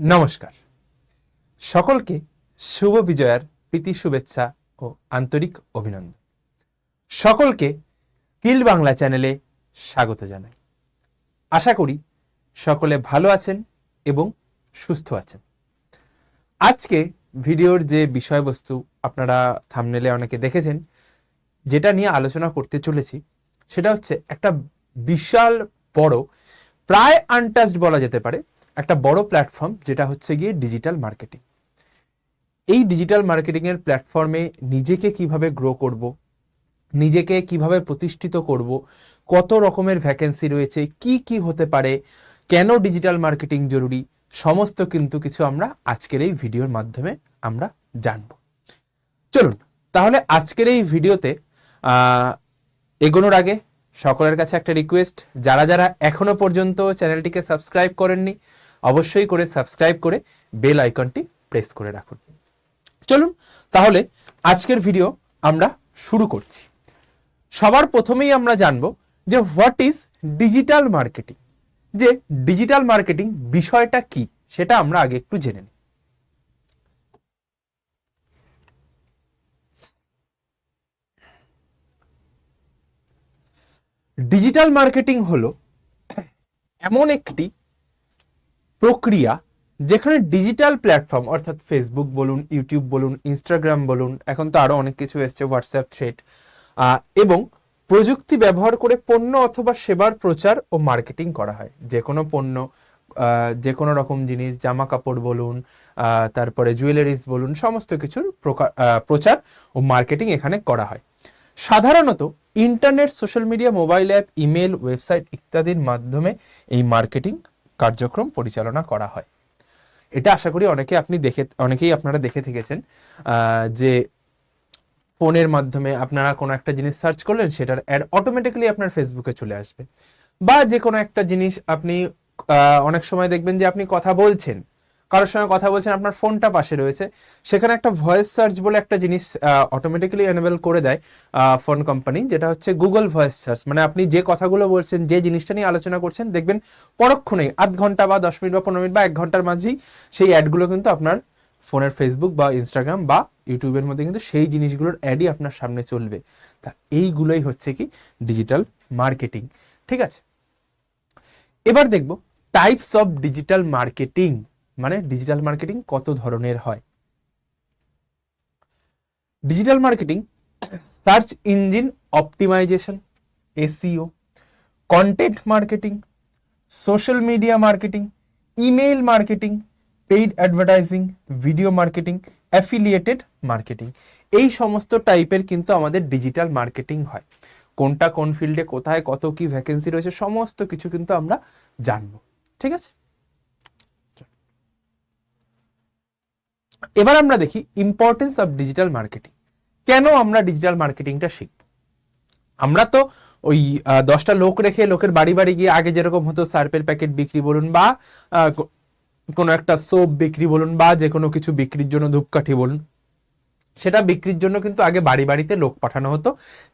নমস্কার। সকলকে শুভ বিজয়ার প্রীতি, শুভেচ্ছা ও আন্তরিক অভিনন্দন। সকলকে স্কিল বাংলা চ্যানেলে স্বাগত জানাই। আশা করি সকলে ভালো আছেন এবং সুস্থ আছেন। আজকে ভিডিওর যে বিষয়বস্তু আপনারা থামনেলে অনেকে দেখেছেন, যেটা নিয়ে আলোচনা করতে চলেছি, সেটা হচ্ছে একটা বিশাল বড়, প্রায় আনটাচড বলা যেতে পারে একটা বড় প্ল্যাটফর্ম যেটা হচ্ছে গিয়ে ডিজিটাল মার্কেটিং এই ডিজিটাল মার্কেটিংয়ের প্ল্যাটফর্মে নিজেকে কীভাবে গ্রো করব, নিজেকে কীভাবে প্রতিষ্ঠিত করব, কত রকমের ভ্যাকেন্সি রয়েছে, কি কি হতে পারে, কেন ডিজিটাল মার্কেটিং জরুরি, সমস্ত কিন্তু কিছু আমরা আজকের এই ভিডিওর মাধ্যমে আমরা জানব। চলুন, তাহলে আজকের এই ভিডিওতে এগোনোর আগে সকলের কাছে একটা রিকোয়েস্ট যারা যারা এখনও পর্যন্ত চ্যানেলটিকে সাবস্ক্রাইব করেননি অবশ্যই করে সাবস্ক্রাইব করে বেল আইকনটি প্রেস করে রাখুন। চলুন, তাহলে আজকের ভিডিও আমরা শুরু করছি। সবার প্রথমেই আমরা জানব যে হোয়াট ইজ ডিজিটাল মার্কেটিং যে ডিজিটাল মার্কেটিং বিষয়টা কি, সেটা আমরা আগে একটু জেনে নিই। ডিজিটাল মার্কেটিং হলো এমন একটি প্রক্রিয়া, যেখানে ডিজিটাল প্ল্যাটফর্ম অর্থাৎ ফেসবুক বলুন ইউটিউব বলুন ইনস্টাগ্রাম বলুন, এখন তো আরও অনেক কিছু এসছে হোয়াটসঅ্যাপ থ্রেড এবং প্রযুক্তি ব্যবহার করে পণ্য অথবা সেবার প্রচার ও মার্কেটিং করা হয়। যে কোনো পণ্য যে কোনো রকম জিনিস, জামা কাপড় বলুন তারপরে জুয়েলারিস বলুন, সমস্ত কিছুর প্রচার ও মার্কেটিং এখানে করা হয়। সাধারণত internet social media mobile app email website ইত্যাদির মাধ্যমে এই মার্কেটিং কার্যক্রম পরিচালনা করা হয়। এটা আশা করি অনেকে আপনি দেখে, অনেকেই আপনারা দেখে থেকেছেন যে ফোনের মাধ্যমে আপনারা কোনো একটা জিনিস সার্চ করলেন, সেটার অ্যাড অটোমেটিক্যালি আপনার ফেসবুকে চলে আসবে। বা যে কোনো একটা জিনিস আপনি অনেক সময় দেখবেন যে আপনি কথা বলছেন কারোর সঙ্গে কথা বলছেন, আপনার ফোনটা পাশে রয়েছে। সেখানে একটা ভয়েস সার্চ বলে একটা জিনিস অটোমেটিক্যালি এনেবেল করে দেয় ফোন কোম্পানি যেটা হচ্ছে গুগল ভয়েস সার্চ। মানে আপনি যে কথাগুলো বলছেন, যে জিনিসটা নিয়ে আলোচনা করছেন, দেখবেন পরক্ষণেই আধ ঘণ্টা বা দশ মিনিট বা পনেরো মিনিট বা এক ঘণ্টার মাঝেই সেই অ্যাডগুলো কিন্তু আপনার ফোনের ফেসবুক বা ইনস্টাগ্রাম বা ইউটিউবের মধ্যে কিন্তু সেই জিনিসগুলোর অ্যাডই আপনার সামনে চলবে। তা এইগুলোই হচ্ছে কি? ডিজিটাল মার্কেটিং ঠিক আছে? এবার দেখব টাইপস অফ ডিজিটাল মার্কেটিং মানে ডিজিটাল মার্কেটিং কত ধরনের হয়? Digital marketing search engine optimisation SEO content marketing social media marketing email marketing paid advertising video marketing affiliated marketing এই সমস্ত টাইপের কিন্তু আমাদের ডিজিটাল মার্কেটিং হয়। কোনটা কোন ফিল্ডে কোথায় কত কি ভ্যাকেন্সি রয়েছে, সমস্ত কিছু কিন্তু আমরা জানব। ঠিক আছে? এবার আমরা দেখি ইম্পর্টেন্স অফ ডিজিটাল মার্কেটিং কেন আমরা ডিজিটাল মার্কেটিংটা শিখব? আমরা তো ওই দশটা লোক রেখে লোকের বাড়ি বাড়ি গিয়ে আগে যেরকম হতো সার্পের প্যাকেট বিক্রি বলুন বা কোনো একটা সোপ বিক্রি বলুন বা যে কোনো কিছু বিক্রির জন্য ধূপকাঠি বলুন। সেটা বিক্রির জন্য কিন্তু আগে বাড়ি বাড়িতে লোক পাঠানো হতো।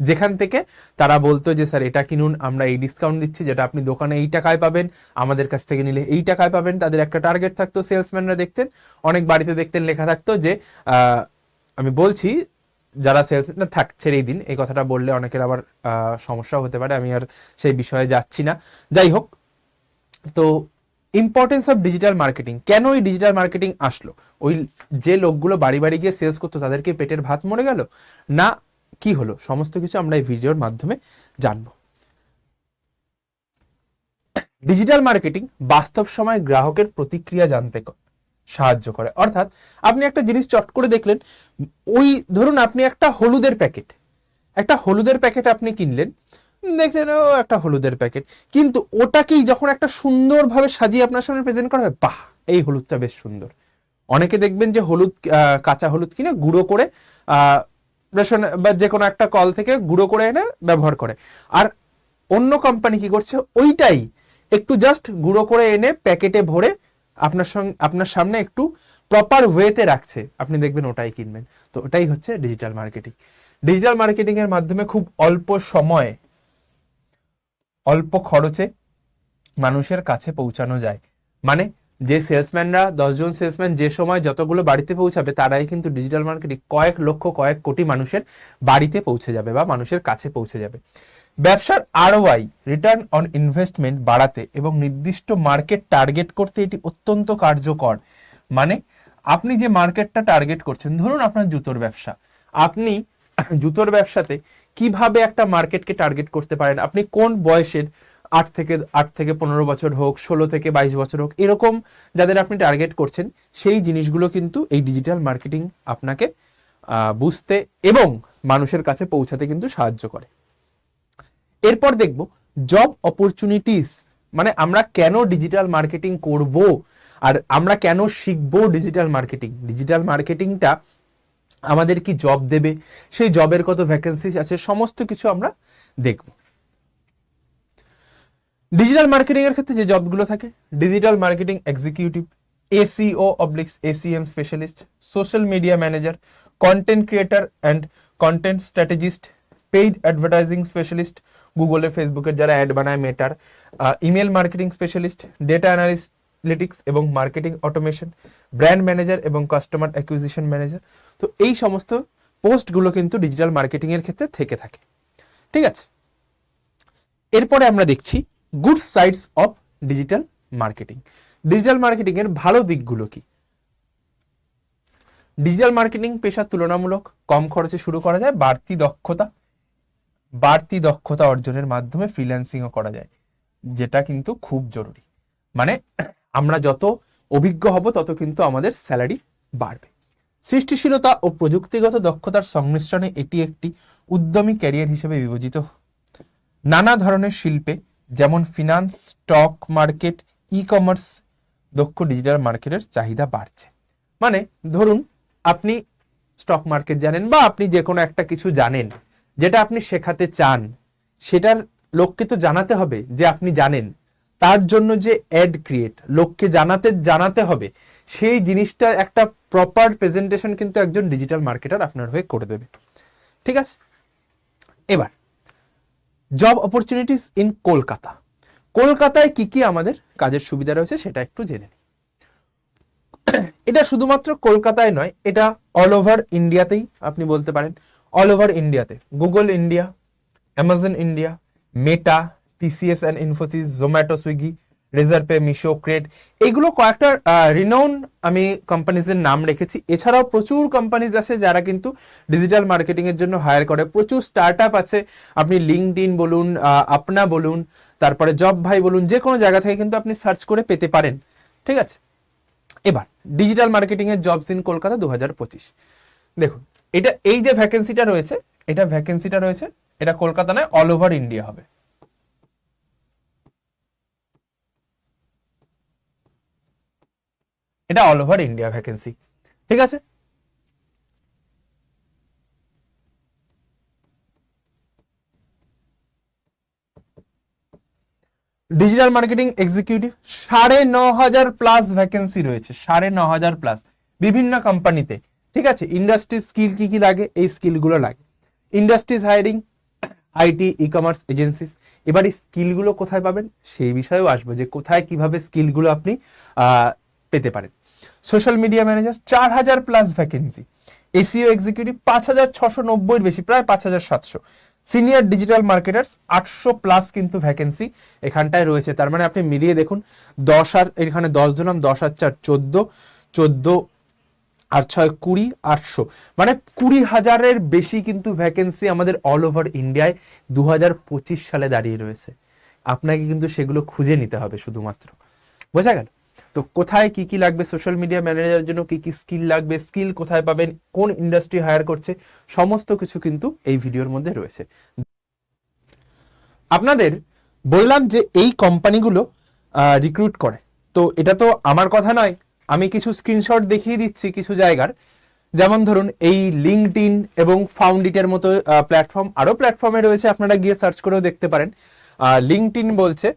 যেখান থেকে তারা বলতো যে, স্যার, এটা কিনুন, আমরা এই ডিসকাউন্ট দিচ্ছি, যেটা আপনি দোকানে এই টাকায় পাবেন, আমাদের কাছ থেকে নিলে এই টাকায় পাবেন। তাদের একটা টার্গেট থাকতো সেলসম্যানরা দেখতেন। অনেক বাড়িতে দেখতেন, লেখা থাকতো যে আমি বলছি, যারা সেলস না থাক, ছেড়েই দিন, এই কথাটা বললে অনেকের আবার সমস্যা হতে পারে, আমি আর সেই বিষয়ে যাচ্ছি না। যাই হোক, তো ইম্পর্টেন্স অফ ডিজিটাল মার্কেটিং কেন এই ডিজিটাল মার্কেটিং আসলো? ওই যে লোকগুলো বাড়ি বাড়ি গিয়ে সেলস করতো, তাদেরকে পেটের ভাত মরে গেল? না, কি হলো? সমস্ত কিছু আমরা এই ভিডিওর মাধ্যমে জানব। ডিজিটাল মার্কেটিং বাস্তব সময় গ্রাহকের প্রতিক্রিয়া জানতে সাহায্য করে। অর্থাৎ আপনি একটা জিনিস চট করে দেখলেন, ওই ধরুন আপনি একটা হলুদের প্যাকেট। একটা হলুদের প্যাকেট আপনি কিনলেন দেখছেন, ও একটা হলুদের প্যাকেট। কিন্তু ওটাকেই যখন একটা সুন্দরভাবে সাজিয়ে আপনার সামনে প্রেজেন্ট করা হয়, বাহ! এই হলুদটা বেশ সুন্দর। অনেকে দেখবেন যে হলুদ কাঁচা হলুদ কিনে গুঁড়ো করে রেশন বা যে কোনো একটা কল থেকে গুঁড়ো করে এনে ব্যবহার করে। আর অন্য কোম্পানি কি করছে? ওইটাই একটু জাস্ট গুঁড়ো করে এনে প্যাকেটে ভরে আপনার সঙ্গে আপনার সামনে একটু প্রপার ওয়েতে রাখছে। আপনি দেখবেন ওটাই কিনবেন। তো ওটাই হচ্ছে ডিজিটাল মার্কেটিং ডিজিটাল মার্কেটিং এর মাধ্যমে খুব অল্প সময়ে অল্প খরচে মানুষের কাছে পৌঁছানো যায়। মানে যে সেলসম্যানরা দশজন সেলসম্যান যে সময় যতগুলো বাড়িতে পৌঁছাবে, তারাই কিন্তু ডিজিটাল মার্কেটিং কয়েক লক্ষ, কয়েক কোটি মানুষের বাড়িতে পৌঁছে যাবে বা মানুষের কাছে পৌঁছে যাবে। ব্যবসার আরওয়াই রিটার্ন অন ইনভেস্টমেন্ট বাড়াতে এবং নির্দিষ্ট মার্কেট টার্গেট করতে এটি অত্যন্ত কার্যকর। মানে আপনি যে মার্কেটটা টার্গেট করছেন, ধরুন আপনার জুতোর ব্যবসা। আপনি জুতোর ব্যবসাতে কীভাবে একটা মার্কেটকে টার্গেট করতে পারেন? আপনি কোন বয়সের আট থেকে আট থেকে পনেরো বছর হোক, ষোলো থেকে বাইশ বছর হোক, এরকম যাদের আপনি টার্গেট করছেন, সেই জিনিসগুলো কিন্তু এই ডিজিটাল মার্কেটিং আপনাকে বুঝতে এবং মানুষের কাছে পৌঁছাতে কিন্তু সাহায্য করে। এরপর দেখব জব অপরচুনিটিস মানে আমরা কেন ডিজিটাল মার্কেটিং করব, আর আমরা কেন শিখব ডিজিটাল মার্কেটিং ডিজিটাল মার্কেটিংটা আমাদের কি জব দেবে? সেই জবের কত ভ্যাকেন্সি আছে? সমস্ত কিছু আমরা দেখব। ডিজিটাল মার্কেটিং এর ক্ষেত্রে যে জবগুলো থাকে digital marketing executive SEO obliques SEM specialist social media manager content creator and content strategist paid advertising specialist গুগলে ফেসবুকের যারা অ্যাড বানায় মেটার email marketing specialist data analytics এবং মার্কেটিং অটোমেশন ব্র্যান্ড ম্যানেজার এবং কাস্টমার অ্যাকুইজিশন ম্যানেজার তো এই সমস্ত পোস্টগুলো কিন্তু ডিজিটাল মার্কেটিং এর ক্ষেত্রে থেকে থাকে। ঠিক আছে? এরপরে আমরা দেখছি good sides of digital marketing digital marketing এর ভালো দিকগুলো কি? ডিজিটাল মার্কেটিং পেশা তুলনামূলক কম খরচে শুরু করা যায়, বাড়তি দক্ষতা বাড়তি দক্ষতা অর্জনের মাধ্যমে ফ্রিল্যান্সিংও করা যায়, যেটা কিন্তু খুব জরুরি। মানে আমরা যত অভিজ্ঞ হব, তত কিন্তু আমাদের স্যালারি বাড়বে। সৃষ্টিশীলতা ও প্রযুক্তিগত দক্ষতার সংমিশ্রণে এটি একটি উদ্যমী ক্যারিয়ার হিসেবে বিবেচিত। নানা ধরনের শিল্পে, যেমন finance, stock market e commerce দক্ষ ডিজিটাল মার্কেটের চাহিদা বাড়ছে। মানে ধরুন, আপনি স্টক মার্কেট জানেন বা আপনি যে কোনো একটা কিছু জানেন, যেটা আপনি শেখাতে চান, সেটার লোককে তো জানাতে হবে যে আপনি জানেন। তার জন্য যে অ্যাড ক্রিয়েট লোককে জানাতে জানাতে হবে, সেই জিনিসটা একটা প্রপার প্রেজেন্টেশন কিন্তু একজন ডিজিটাল মার্কেটার আপনার হয়ে করে দেবে। ঠিক আছে? এবার জব অপরচুনিটিস ইন কলকাতা কলকাতায় কি কি আমাদের কাজের সুবিধা রয়েছে সেটা একটু জেনে নিই। এটা শুধুমাত্র কলকাতায় নয়, এটা অল ওভার ইন্ডিয়াতেই আপনি বলতে পারেন। অল ওভার ইন্ডিয়াতে Google India Amazon India Meta TCS and Infosys Zomato Swiggy Razorpay Meesho Cred এগুলো কয়েকটা রিনাউন আমি কোম্পানিজের নাম রেখেছি। এছাড়াও প্রচুর কোম্পানিজ আছে যারা কিন্তু ডিজিটাল মার্কেটিং এর জন্য হায়ার করে। প্রচুর স্টার্ট আছে। আপনি লিঙ্কড ইন বলুন আপনা বলুন, তারপরে জব ভাই বলুন, যে কোনো জায়গা থেকে কিন্তু আপনি সার্চ করে পেতে পারেন। ঠিক আছে? এবার ডিজিটাল মার্কেটিং এর জবস ইন কলকাতা দু হাজার পঁচিশ। দেখুন, এটা, এই যে ভ্যাকেন্সিটা রয়েছে, এটা ভ্যাকেন্সিটা রয়েছে, এটা কলকাতা নয় অল ওভার ইন্ডিয়া হবে। এটা অল ওভার ইন্ডিয়া ভ্যাকেন্সি ঠিক আছে? ডিজিটাল মার্কেটিং এক্সিকিউটিভ সাড়ে ন হাজার প্লাস ভ্যাকেন্সি রয়েছে, সাড়ে ন হাজার প্লাস বিভিন্ন কোম্পানিতে ঠিক আছে? ইন্ডাস্ট্রি স্কিল কি কি লাগে? এই স্কিলগুলো লাগে। Industries hiring IT e commerce agencies এবার এই স্কিলগুলো কোথায় পাবেন? সেই বিষয়েও আসব যে কোথায় কীভাবে স্কিলগুলো আপনি পেতে পারেন। সোশ্যাল মিডিয়া ম্যানেজার চার হাজার প্লাস ভ্যাকেন্সি এসিও এক্সিকিউটিভ পাঁচ হাজার ছশো নব্বইয়ের বেশি, প্রায় পাঁচ হাজার সাতশো। সিনিয়র ডিজিটাল মার্কেটার্স আটশো প্লাস কিন্তু ভ্যাকেন্সি এখানটায় রয়েছে। তার মানে আপনি মিলিয়ে দেখুন, দশ আর, এখানে দশ দিলাম দশ আর চার, চোদ্দ চোদ্দ আর ছয়, কুড়ি, আটশো। মানে কুড়ি হাজারের বেশি কিন্তু ভ্যাকেন্সি আমাদের অল ওভার ইন্ডিয়ায় দু হাজার পঁচিশ সালে দাঁড়িয়ে রয়েছে। আপনাকে কিন্তু সেগুলো খুঁজে নিতে হবে শুধুমাত্র। বোঝা গেল? তো কোথায় কি কি লাগবে সোশ্যাল মিডিয়া ম্যানেজারের জন্য, কি কি স্কিল লাগবে স্কিল কোথায় পাবেন, কোন ইন্ডাস্ট্রি হায়ার করছে, সমস্ত কিছু কিন্তু এই ভিডিওর মধ্যে রয়েছে। আপনাদের বললাম যে এই কোম্পানিগুলো রিক্রুট করে। তো এটা তো আমার কথা নয়, আমি কিছু স্ক্রিনশট দেখিয়ে দিচ্ছি কিছু জায়গার। যেমন ধরুন, এই লিঙ্কড ইন এবং ফাউন্ডিটের মতো প্ল্যাটফর্ম আরও প্ল্যাটফর্মে রয়েছে, আপনারা গিয়ে সার্চ করেও দেখতে পারেন। লিঙ্কড ইন বলছে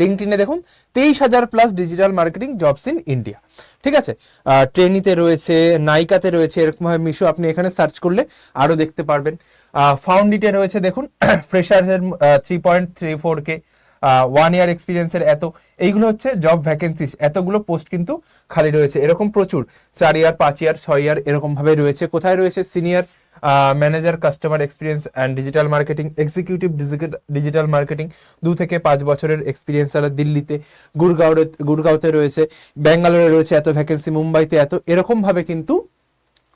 লিঙ্কডিনে দেখুন, তেইশ হাজার plus digital marketing jobs in India ঠিক আছে? ট্রেনিতে রয়েছে নাইকাতে রয়েছে, এরকমভাবে মিশো আপনি এখানে সার্চ করলে আরও দেখতে পারবেন। ফাউন্ডিটে রয়েছে, দেখুন ফ্রেশারের three point three four K one year এক্সপিরিয়েন্সের এত, এইগুলো হচ্ছে জব ভ্যাকেন্সিস এতগুলো পোস্ট কিন্তু খালি রয়েছে, এরকম প্রচুর। চার ইয়ার পাঁচ ইয়ার ছয় ইয়ার এরকমভাবে রয়েছে। কোথায় রয়েছে? Senior manager customer experience and digital marketing executive digital marketing দু থেকে পাঁচ বছরের এক্সপিরিয়েন্স যারা দিল্লিতে গুরগাঁওয়ে গুরগাঁওতে রয়েছে, ব্যাঙ্গালোরে রয়েছে এত ভ্যাকেন্সি মুম্বাইতে এত, এরকমভাবে কিন্তু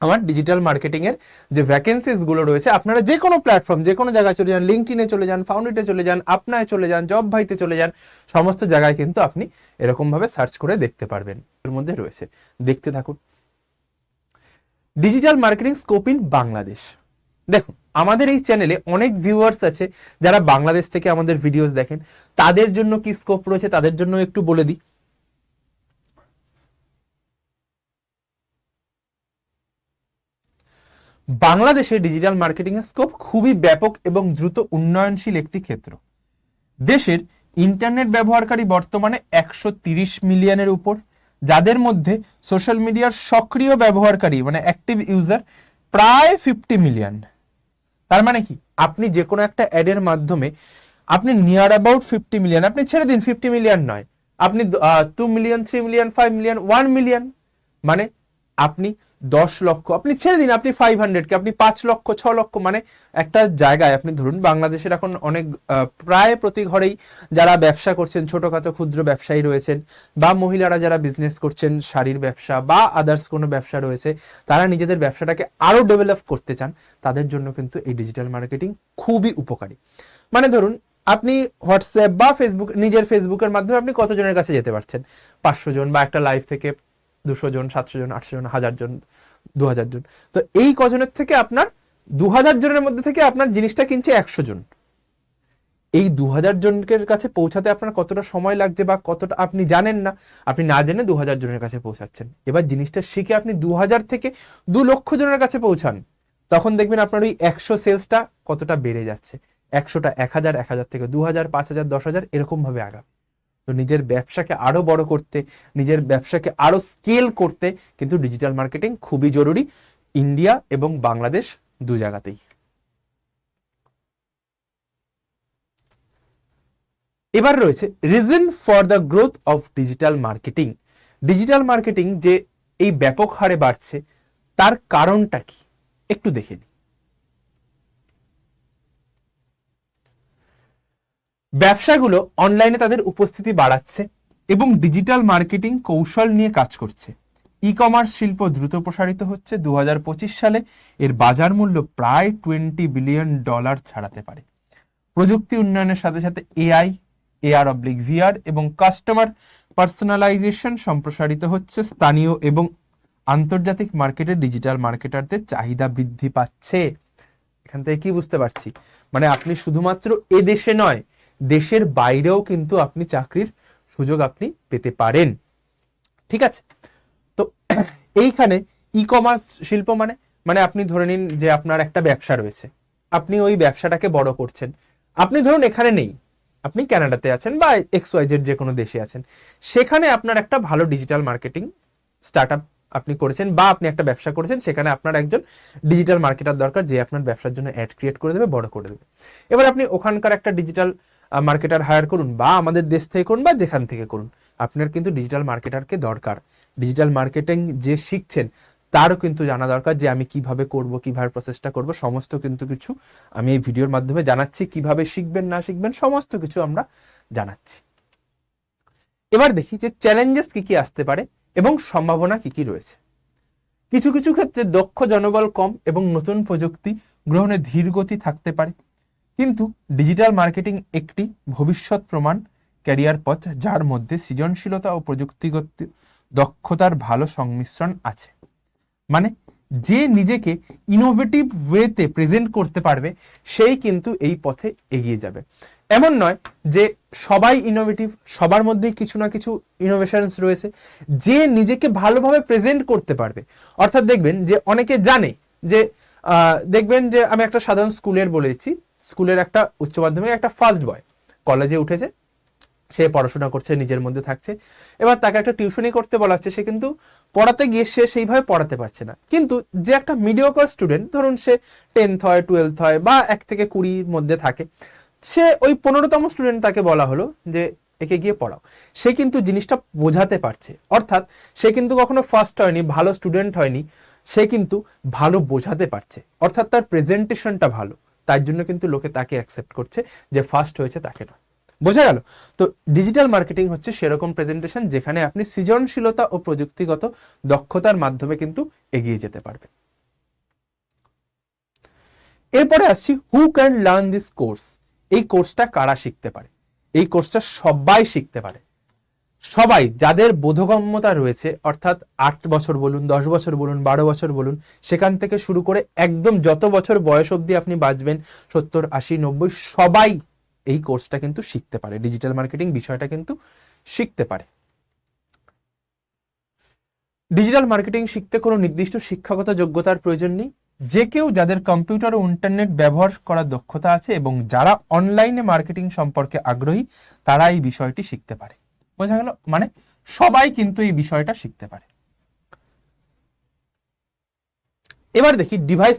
আমার ডিজিটাল মার্কেটিং এর যে ভ্যাকেন্সিসগুলো রয়েছে, আপনারা যে কোনো প্ল্যাটফর্ম যে কোনো জায়গায় চলে যান লিঙ্কটিনে চলে যান ফাউন্ডিটে চলে যান আপনায় চলে যান জব ভাইতে চলে যান, সমস্ত জায়গায় কিন্তু আপনি এরকম ভাবে সার্চ করে দেখতে পারবেন। এর মধ্যে রয়েছে। দেখতে থাকুন। Digital marketing scope in Bangladesh দেখুন, আমাদের এই চ্যানেলে অনেক ভিউয়ার্স আছে, যারা বাংলাদেশ থেকে আমাদের ভিডিওস দেখেন। তাদের জন্য কি স্কোপ রয়েছে, তাদের জন্য একটু বলে দিই। বাংলাদেশে ডিজিটাল মার্কেটিং এর স্কোপ খুবই ব্যাপক এবং দ্রুত উন্নয়নশীল একটি ক্ষেত্র। দেশের ইন্টারনেট ব্যবহারকারী বর্তমানে একশো তিরিশ মিলিয়নের উপর, যাদের মধ্যে সোশ্যাল মিডিয়ার সক্রিয় ব্যবহারকারী মানে অ্যাক্টিভ ইউজার প্রায় ফিফটি মিলিয়ন তার মানে কি? আপনি যে কোনো একটা অ্যাডের মাধ্যমে আপনি নিয়ার অ্যাবাউট ফিফটি মিলিয়ন আপনি ছেড়ে দিন ফিফটি মিলিয়ন নয়। আপনি two million three million five million one million মানে আপনি দশ লক্ষ। আপনি ছেড়ে দিন, আপনি ফাইভ হান্ড্রেডকে আপনি পাঁচ লক্ষ, ছ লক্ষ মানে একটা জায়গায় আপনি ধরুন বাংলাদেশের এখন অনেক প্রায় প্রতি ঘরেই যারা ব্যবসা করছেন, ছোটখাটো ক্ষুদ্র ব্যবসায়ী রয়েছেন, বা মহিলারা যারা বিজনেস করছেন, শাড়ির ব্যবসা বা আদার্স কোনো ব্যবসা রয়েছে, তারা নিজেদের ব্যবসাটাকে আরও ডেভেলপ করতে চান, তাদের জন্য কিন্তু এই ডিজিটাল মার্কেটিং খুবই উপকারী। মানে ধরুন, আপনি হোয়াটসঅ্যাপ বা ফেসবুক নিজের ফেসবুকের মাধ্যমে আপনি কতজনের কাছে যেতে পারছেন? পাঁচশো জন বা একটা লাইভ থেকে দুশো জন, সাতশো জন, আটশো জন, হাজার জন দু হাজার জন। তো এই কজনের থেকে আপনার দু হাজার জনের মধ্যে থেকে আপনার জিনিসটা কিনছে একশো জন। এই দু হাজার জনের কাছে পৌঁছাতে আপনার কতটা সময় লাগছে বা কতটা আপনি জানেন না, আপনি না জেনে দু হাজার জনের কাছে পৌঁছাচ্ছেন। এবার জিনিসটা শিখে আপনি দু হাজার থেকে দু লক্ষ জনের কাছে পৌঁছান। তখন দেখবেন আপনার ওই একশো সেলসটা কতটা বেড়ে যাচ্ছে। একশোটা এক হাজার এক হাজার থেকে দু হাজার পাঁচ হাজার, দশ হাজার এরকম ভাবে আগাবে। তো নিজের ব্যবসাকে আরও বড় করতে, নিজের ব্যবসাকে আরও স্কেল করতে কিন্তু ডিজিটাল মার্কেটিং খুবই জরুরি ইন্ডিয়া এবং বাংলাদেশ দু জায়গাতেই। এবার রয়েছে reason for the growth of digital marketing digital marketing যে এই ব্যাপক হারে বাড়ছে, তার কারণটা কি? একটু দেখে নিই। ব্যবসাগুলো অনলাইনে তাদের উপস্থিতি বাড়াচ্ছে এবং ডিজিটাল মার্কেটিং কৌশল নিয়ে কাজ করছে। ই কমার্স শিল্প দ্রুত প্রসারিত হচ্ছে। দু হাজার পঁচিশ সালে এর বাজার মূল্য প্রায় টোয়েন্টি বিলিয়ন ডলার ছাড়াতে পারে। প্রযুক্তি উন্নয়নের সাথে সাথে এআই এআর অবলিক ভিআর এবং কাস্টমার পার্সোনালাইজেশন সম্প্রসারিত হচ্ছে। স্থানীয় এবং আন্তর্জাতিক মার্কেটে ডিজিটাল মার্কেটারদের চাহিদা বৃদ্ধি পাচ্ছে। এখান থেকে কি বুঝতে পারছি? মানে আপনি শুধুমাত্র এ দেশে নয় দেশের বাইরেও কিন্তু আপনি চাকরির সুযোগ আপনি পেতে পারেন। ঠিক আছে? তো এইখানে ই কমার্স শিল্প মানে মানে আপনি ধরে নিন যে আপনার একটা ব্যবসা রয়েছে। আপনি ওই ব্যবসাটাকে বড় করছেন। আপনি ধরুন এখানে নেই। আপনি কানাডাতে আছেন বা এক্স ওয়াই জেড যে কোনো দেশে আছেন। সেখানে আপনার একটা ভালো ডিজিটাল মার্কেটিং স্টার্ট আপনি করেছেন বা আপনি একটা ব্যবসা করেছেন, সেখানে আপনার একজন ডিজিটাল মার্কেটার দরকার যে আপনার ব্যবসার জন্য অ্যাড ক্রিয়েট করে দেবে, বড় করে দেবে। এবার আপনি ওখানকার একটা ডিজিটাল মার্কেটার হায়ার করুন বা আমাদের দেশ থেকে করুন বা যেখান থেকে করুন। আপনার কিন্তু ডিজিটাল মার্কেটারকে দরকার। ডিজিটাল মার্কেটিং যে শিখছেন, তারও কিন্তু জানা দরকার যে আমি কীভাবে করব, কীভাবে প্রসেসটা করব। সমস্ত কিন্তু কিছু আমি এই ভিডিওর মাধ্যমে জানাচ্ছি, কীভাবে শিখবেন, না শিখবেন, সমস্ত কিছু আমরা জানাচ্ছি। এবার দেখি যে চ্যালেঞ্জেস কি কি আসতে পারে এবং সম্ভাবনা কি কি রয়েছে। কিছু কিছু ক্ষেত্রে দক্ষ জনবল কম এবং নতুন প্রযুক্তি গ্রহণে ধীর গতি থাকতে পারে। কিন্তু ডিজিটাল মার্কেটিং একটি ভবিষ্যৎ প্রমাণ ক্যারিয়ার পথ যার মধ্যে সৃজনশীলতা ও প্রযুক্তিগত দক্ষতার ভালো সংমিশ্রণ আছে। মানে যে নিজেকে ইনোভেটিভ ওয়েতে প্রেজেন্ট করতে পারবে, সেই কিন্তু এই পথে এগিয়ে যাবে। এমন নয় যে সবাই ইনোভেটিভ সবার মধ্যেই কিছু না কিছু ইনোভেশনস রয়েছে, যে নিজেকে ভালোভাবে প্রেজেন্ট করতে পারবে। অর্থাৎ দেখবেন যে অনেকে জানে যে দেখবেন যে আমি একটা সাধারণ স্কুলের বলেছি স্কুলের একটা উচ্চ মাধ্যমিক, একটা ফার্স্ট বয় কলেজে উঠেছে, সে পড়াশোনা করছে, নিজের মধ্যে থাকছে। এবার তাকে একটা টিউশনই করতে বলা হচ্ছে, সে কিন্তু পড়াতে গিয়ে সে সেইভাবে পড়াতে পারছে না। কিন্তু যে একটা মিডিওকর স্টুডেন্ট ধরুন সে টেন্থ হয় টুয়েলথ হয় বা এক থেকে কুড়ির মধ্যে থাকে, সে ওই পনেরোতম স্টুডেন্ট তাকে বলা হলো যে, একে গিয়ে পড়াও। সে কিন্তু জিনিসটা বোঝাতে পারছে। অর্থাৎ সে কিন্তু কখনো ফার্স্ট হয়নি, ভালো স্টুডেন্ট হয়নি, সে কিন্তু ভালো বোঝাতে পারছে। অর্থাৎ তার প্রেজেন্টেশনটা ভালো। তার জন্য কিন্তু লোকে তাকে অ্যাকসেপ্ট করছে যে ফার্স্ট হয়েছে তাকে নয় বোঝা গেল? তো ডিজিটাল মার্কেটিং হচ্ছে সেরকম প্রেজেন্টেশন যেখানে আপনি সৃজনশীলতা ও প্রযুক্তিগত দক্ষতার মাধ্যমে কিন্তু এগিয়ে যেতে পারবেন। এরপরে আসছি who can learn this course এই কোর্সটা কারা শিখতে পারে? এই কোর্সটা সবাই শিখতে পারে। সবাই যাদের বোধগম্যতা রয়েছে, অর্থাৎ আট বছর বলুন, দশ বছর বলুন, বারো বছর বলুন, সেখান থেকে শুরু করে একদম যত বছর বয়স অবধি আপনি বাঁচবেন, সত্তর, আশি, নব্বই, সবাই এই কোর্সটা কিন্তু শিখতে পারে। ডিজিটাল মার্কেটিং বিষয়টা কিন্তু শিখতে পারে। ডিজিটাল মার্কেটিং শিখতে কোনো নির্দিষ্ট শিক্ষাগত যোগ্যতার প্রয়োজন নেই। যে কেউ যাদের কম্পিউটার ও ইন্টারনেট ব্যবহার করার দক্ষতা আছে এবং যারা অনলাইনে মার্কেটিং সম্পর্কে আগ্রহী, তারা এই বিষয়টি শিখতে পারে। বোঝা গেল? মানে সবাই কিন্তু এই বিষয়টা শিখতে পারে। এবার দেখি ডিভাইস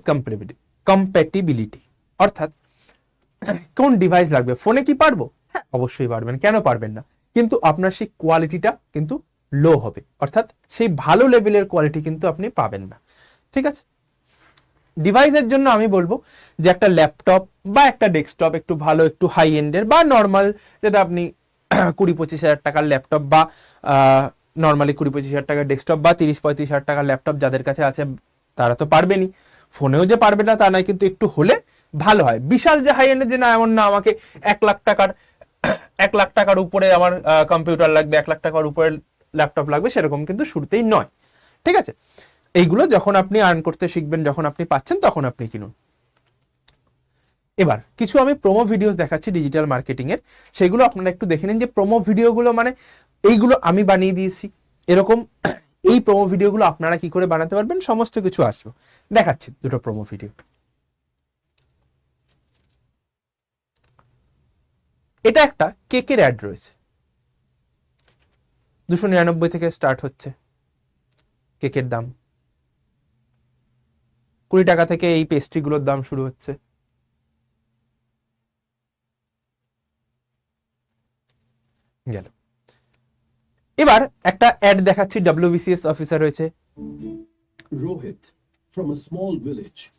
কম্প্যাটিবিলিটি অর্থাৎ কোন ডিভাইস লাগবে? ফোনে কি পারব? হ্যাঁ অবশ্যই পারবেন। কেন পারবেন না? কিন্তু আপনার সেই কোয়ালিটিটা কিন্তু লো হবে। অর্থাৎ সেই ভালো লেভেলের কোয়ালিটি কিন্তু আপনি পাবেন না। ঠিক আছে? ডিভাইসের জন্য আমি বলব যে একটা ল্যাপটপ বা একটা ডেস্কটপ একটু ভালো, একটু হাই এন্ডের বা নর্মাল যেটা আপনি কুড়ি পঁচিশ হাজার টাকার ল্যাপটপ বা নর্মালি কুড়ি পঁচিশ হাজার টাকার ডেস্কটপ বা তিরিশ পঁয়ত্রিশ হাজার টাকার ল্যাপটপ যাদের কাছে আছে, তারা তো পারবেনই। ফোনেও যে পারবে না, তা নয়, কিন্তু একটু হলে ভালো হয়। বিশাল যে হাই এন্ডের যে না, এমন না, আমাকে এক লাখ টাকার, এক লাখ টাকার উপরে আমার কম্পিউটার লাগবে, এক লাখ টাকার উপরে ল্যাপটপ লাগবে, সেরকম কিন্তু শুরুতেই নয়। ঠিক আছে? এইগুলো যখন আপনি আর্ন করতে শিখবেন, যখন আপনি পাচ্ছেন, তখন আপনি কিনুন। এবার, কিছু আমি প্রোমো ভিডিওস দেখাচ্ছি ডিজিটাল মার্কেটিং এর। সেগুলো আপনারা একটু দেখে নিন যে প্রোমো ভিডিওগুলো মানে এইগুলো আমি বানিয়ে দিয়েছি। এরকম এই প্রোমো ভিডিওগুলো আপনারা কি করে বানাতে পারবেন? সমস্ত কিছু আসবে। দেখাচ্ছি দুটো প্রোমো ভিডিও এটা একটা কেকের অ্যাড রয়েছে। দুশো নিরানব্বই থেকে স্টার্ট হচ্ছে কেকের দাম। কুড়ি টাকা থেকে এই পেস্ট্রিগুলোর দাম শুরু হচ্ছে। গেল এবার একটা from a small village,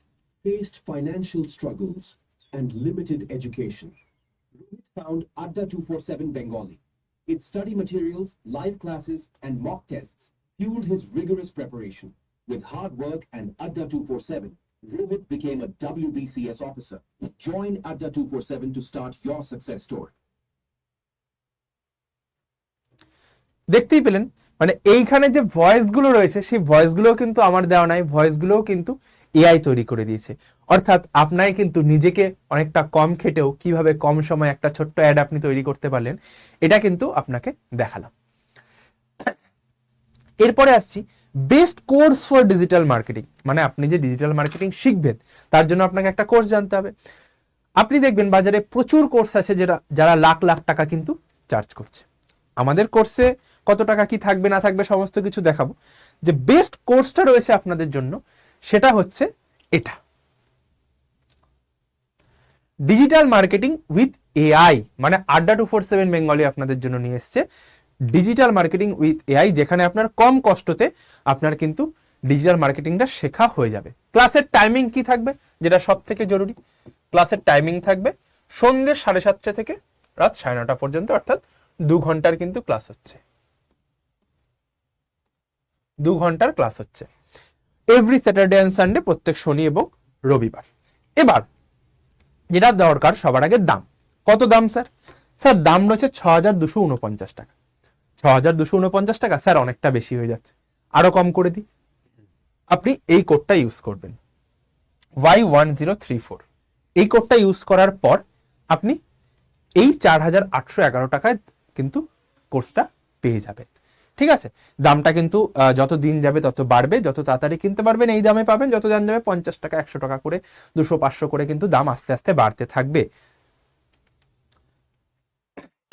financial struggles and limited education. Rohit found Adda 247 Bengali. Its study materials, live classes, and mock tests fueled his rigorous preparation. With hard work and Adda 247, Rohit became a WBCS officer. Join Adda 247 to start your success story. দেখতেই পেলেন। মানে এইখানে যে ভয়েসগুলো রয়েছে, সেই ভয়েসগুলোও কিন্তু আমার দেওয়া নাই ভয়েসগুলোও কিন্তু এআই তৈরি করে দিয়েছে। অর্থাৎ আপনাই কিন্তু নিজেকে অনেকটা কম খেটেও কীভাবে কম সময় একটা ছোট্ট অ্যাড আপনি তৈরি করতে পারলেন, এটা কিন্তু আপনাকে দেখালাম। এরপরে আসছি best course for digital marketing মানে আপনি যে ডিজিটাল মার্কেটিং শিখবেন, তার জন্য আপনাকে একটা কোর্স জানতে হবে। আপনি দেখবেন বাজারে প্রচুর কোর্স আছে যেটা, যারা লাখ লাখ টাকা কিন্তু চার্জ করছে। আমাদের কোর্সে কত টাকা কি থাকবে, না থাকবে, সমস্ত কিছু দেখাবো। যে বেস্ট কোর্সটা রয়েছে আপনাদের জন্য, সেটা হচ্ছে এটা। ডিজিটাল মার্কেটিং উইথ এআই মানে আড্ডা টু ফোর সেভেন বেঙ্গলি আপনাদের জন্য নিয়ে এসছে। ডিজিটাল মার্কেটিং উইথ এআই যেখানে আপনার কম কষ্টতে আপনার কিন্তু ডিজিটাল মার্কেটিংটা শেখা হয়ে যাবে। ক্লাসের টাইমিং কি থাকবে, যেটা সব থেকে জরুরি? ক্লাসের টাইমিং থাকবে সন্ধ্যে সাড়ে সাতটা থেকে রাত সাড়ে নটা পর্যন্ত, অর্থাৎ দু ঘণ্টার কিন্তু ক্লাস হচ্ছে। দু ঘণ্টার ক্লাস হচ্ছে। এভরি স্যাটারডে অ্যান্ড সানডে প্রত্যেক শনি এবং রবিবার। এবার যেটা দরকার সবার আগে দাম। কত দাম, স্যার? স্যার, দাম রয়েছে ছ হাজার দুশো উনপঞ্চাশ টাকা। ছ হাজার দুশো উনপঞ্চাশ টাকা, স্যার, অনেকটা বেশি হয়ে যাচ্ছে। আরও কম করে দিই। আপনি এই কোডটা ইউজ করবেন। Y one zero three four এই কোডটা ইউজ করার পর আপনি এই চার হাজার আটশো এগারো টাকায় কিন্তু কোর্সটা পেয়ে যাবেন। ঠিক আছে? দামটা কিন্তু যত দিন যাবে তত বাড়বে, যত তাড়াতাড়ি কিনতে পারবেন, এই দামে পাবেন, যত দাম যাবে পঞ্চাশ টাকা, একশো টাকা করে, দুশো, পাঁচশো করে কিন্তু দাম আস্তে আস্তে বাড়তে থাকবে।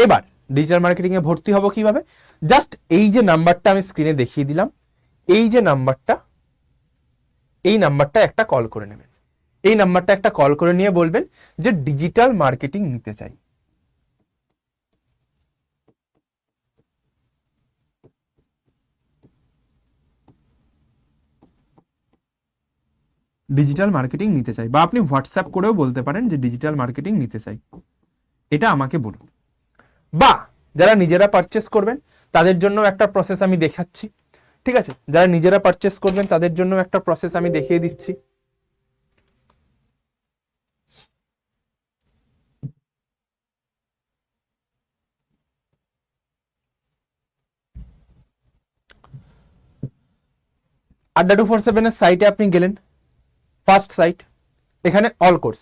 এবার ডিজিটাল মার্কেটিং এ ভর্তি হব কীভাবে? জাস্ট এই যে নাম্বারটা আমি স্ক্রিনে দেখিয়ে দিলাম, এই যে নাম্বারটা, এই নাম্বারটা একটা কল করে নেবেন। এই নাম্বারটা একটা কল করে নিয়ে বলবেন যে ডিজিটাল মার্কেটিং নিতে চাই। ডিজিটাল মার্কেটিং নিতে চাই। বা আপনি হোয়াটসঅ্যাপ করেও বলতে পারেন যে ডিজিটাল মার্কেটিং নিতে চাই। এটা আমাকে বলুন। বা যারা নিজেরা পারচেস করবেন, তাদের জন্য একটা প্রসেস আমি দেখাচ্ছি। ঠিক আছে? যারা নিজেরা পারচেস করবেন, তাদের জন্য একটা প্রসেস আমি দেখিয়ে দিচ্ছি। আড্ডা টু ফোর সেভেনের সাইটে আপনি গেলেন। ফার্স্ট সাইট, এখানে অল কোর্স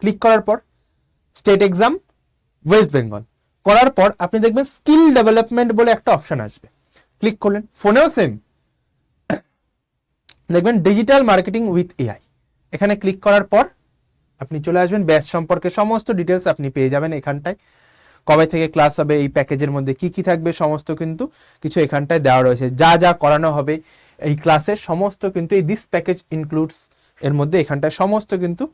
ক্লিক করার পর স্টেট এক্সাম ওয়েস্ট বেঙ্গল করার পর আপনি দেখবেন স্কিল ডেভেলপমেন্ট বলে একটা অপশন আসবে। ক্লিক করলেন, ফোনেও সেম দেখবেন ডিজিটাল মার্কেটিং উইথ এআই এখানে ক্লিক করার পর, আপনি চলে আসবেন ব্যাচ সম্পর্কে সমস্ত ডিটেলস আপনি পেয়ে যাবেন এখানটায়। কবে থেকে ক্লাস হবে, এই প্যাকেজের মধ্যে কি কি থাকবে, সমস্ত কিন্তু কিছু এখানটায় দেওয়া রয়েছে। যা যা করানো হবে এই ক্লাসে সমস্ত কিন্তু এই দিস প্যাকেজ ইনক্লুডস এর মধ্যে এখানটায় সমস্ত কিন্তু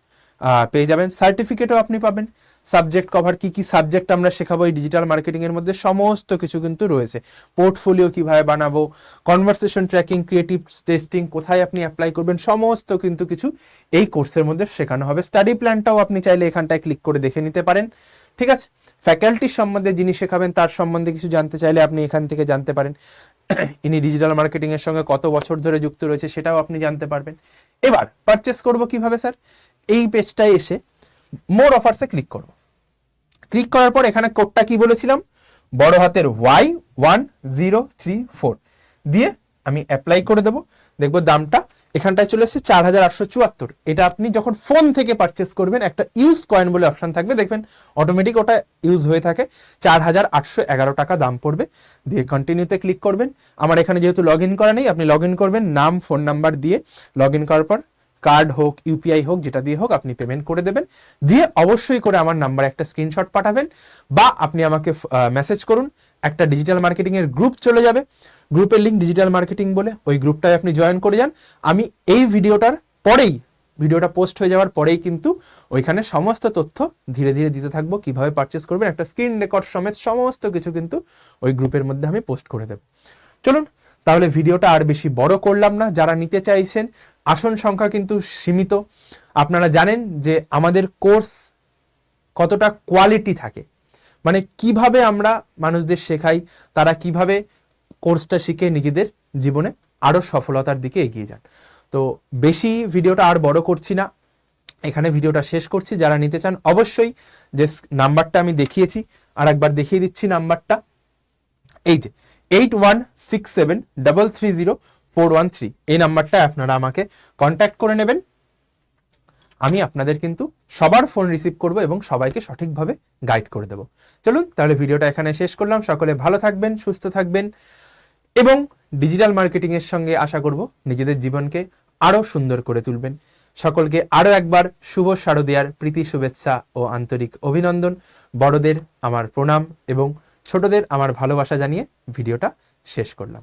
পেয়ে যাবেন। সার্টিফিকেটও আপনি পাবেন। সাবজেক্ট কভার কি কি সাবজেক্ট আমরা শেখাবো এই ডিজিটাল মার্কেটিং এর মধ্যে? সমস্ত কিছু কিন্তু রয়েছে। পোর্টফোলিও কীভাবে বানাবো? কনভারসেশন ট্র্যাকিং ক্রিয়েটিভ টেস্টিং কোথায় আপনি অ্যাপ্লাই করবেন? সমস্ত কিন্তু কিছু এই কোর্সের মধ্যে শেখানো হবে। স্টাডি প্ল্যানটাও আপনি চাইলে এখানটায় ক্লিক করে দেখে নিতে পারেন। ঠিক আছে? ফ্যাকাল্টির সম্বন্ধে যিনি শেখাবেন, তার সম্বন্ধে কিছু জানতে চাইলে আপনি এখান থেকে জানতে পারেন। ইনি ডিজিটাল মার্কেটিং এর সঙ্গে কত বছর ধরে যুক্ত রয়েছে সেটাও আপনি জানতে পারবেন। এবার পারচেস করব কীভাবে স্যার এই পেজটায় এসে মোর অফার্সে ক্লিক করব। ক্লিক করার পর এখানে কোডটা কি বলেছিলাম? বড় হাতের Y one zero three four. দিয়ে আমি অ্যাপ্লাই করে দেবো। দেখব দামটা এখানটায় চলে এসেছে চার হাজার আটশো চুয়াত্তর। এটা আপনি যখন ফোন থেকে পারচেস করবেন, একটা ইউজ কয়েন বলে অপশন থাকবে। দেখবেন অটোমেটিক ওটা ইউজ হয়ে থাকে। চার হাজার আটশো এগারো টাকা দাম পড়বে। দিয়ে কন্টিনিউতে ক্লিক করবেন। আমার এখানে যেহেতু লগ ইন করা নেই, আপনি লগ ইন করবেন, নাম ফোন নাম্বার দিয়ে লগ ইন করার পর কার্ড হোক ইউপিআই হোক, যেটা দিয়ে হোক আপনি পেমেন্ট করে দেবেন। দিয়ে অবশ্যই করে আমার নাম্বার একটা স্ক্রিনশট পাঠাবেন বা আপনি আমাকে মেসেজ করুন, একটা ডিজিটাল মার্কেটিং এর গ্রুপ চলে যাবে। গ্রুপের লিঙ্ক ডিজিটাল মার্কেটিং বলে ওই গ্রুপটায় আপনি জয়েন করে যান। আমি এই ভিডিওটার পরেই, ভিডিওটা পোস্ট হয়ে যাওয়ার পরেই কিন্তু ওইখানে সমস্ত তথ্য ধীরে ধীরে দিতে থাকব, কীভাবে পারচেস করবেন, একটা স্ক্রিন রেকর্ড সমেত সমস্ত কিছু কিন্তু ওই গ্রুপের মধ্যে আমি পোস্ট করে দেব। চলুন তাহলে ভিডিওটা আর বেশি বড় করলাম না। যারা নিতে চাইছেন, আসন সংখ্যা কিন্তু সীমিত। আপনারা জানেন যে আমাদের কোর্স কতটা কোয়ালিটি থাকে। মানে কীভাবে আমরা মানুষদের শেখাই, তারা কীভাবে কোর্সটা শিখে নিজেদের জীবনে আরও সফলতার দিকে এগিয়ে যান। তো বেশি ভিডিওটা আর বড় করছি না। এখানে ভিডিওটা শেষ করছি। যারা নিতে চান, অবশ্যই যে নাম্বারটা আমি দেখিয়েছি আর একবার দেখিয়ে দিচ্ছি নাম্বারটা। এই যে eight one six seven double three zero four one three এই নাম্বারটা আপনারা আমাকে কন্ট্যাক্ট করে নেবেন। আমি আপনাদের কিন্তু সবার ফোন রিসিভ করব এবং সবাইকে সঠিকভাবে গাইড করে দেব। চলুন, তাহলে ভিডিওটা এখানে শেষ করলাম। সকলে ভালো থাকবেন, সুস্থ থাকবেন এবং ডিজিটাল মার্কেটিং এর সঙ্গে আশা করব নিজেদের জীবনকে আরও সুন্দর করে তুলবেন। সকলকে আরও একবার শুভ শারদিয়ার প্রীতি, শুভেচ্ছা ও আন্তরিক অভিনন্দন। বড়দের আমার প্রণাম এবং ছোটদের আমার ভালোবাসা জানিয়ে ভিডিওটা শেষ করলাম।